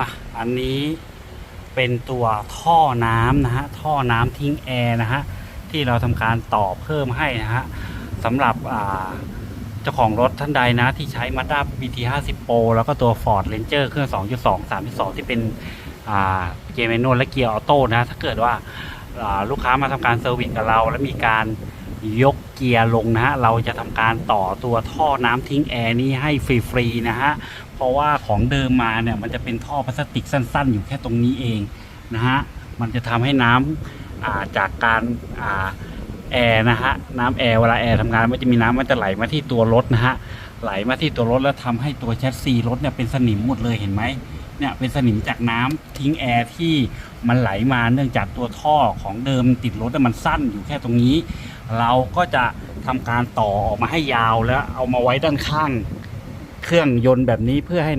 อะอันนี้เป็นตัวท่อน้ำนะฮะท่อน้ำทิ้งแอร์นะฮะที่เราทำการต่อเพิ่มให้นะฮะสำหรับเจ้าของรถท่านใดนะที่ใช้ Mazda BT 50 Pro แล้วก็ตัว Ford Ranger เครื่อง 2.2 3.2 ที่เป็นเกียร์แมนนวลและเกียร์ออโต้นะถ้าเกิดว่าาลูกค้ามาทำการเซอร์วิสกับเรา แล้วมีการ ยกเกียร์ลงนะฮะ เราจะทำการต่อตัวท่อน้ำทิ้งแอร์นี้ให้ฟรีๆนะฮะ เพราะว่าของเดิมมาเนี่ยมันจะเป็นท่อพลาสติกสั้นๆ อยู่แค่ตรงนี้เองนะฮะ มันจะทำให้น้ำาจากการอาแอร์นะฮะ น้ำแอร์เวลาแอร์ทำงานมันจะมีน้ำมันจะไหลมาที่ตัวรถนะฮะ ไหลมาที่ตัวรถแล้วทำให้ตัวแชสซีรถเนี่ยเป็นสนิมหมดเลยเห็นไหมเนี่ยเป็นสนิมจากน้ำทิ้งแอร์ที่มันไหลมาเนื่องจากตัวท่อของเดิมติดรถน่มันสั้นอยู่แค่ตรงนี้ เราก็จะทำการต่อออกมาให้ยาวแล้วเอามาไว้ด้านข้างเครื่องยนต์แบบนี้เพื่อให้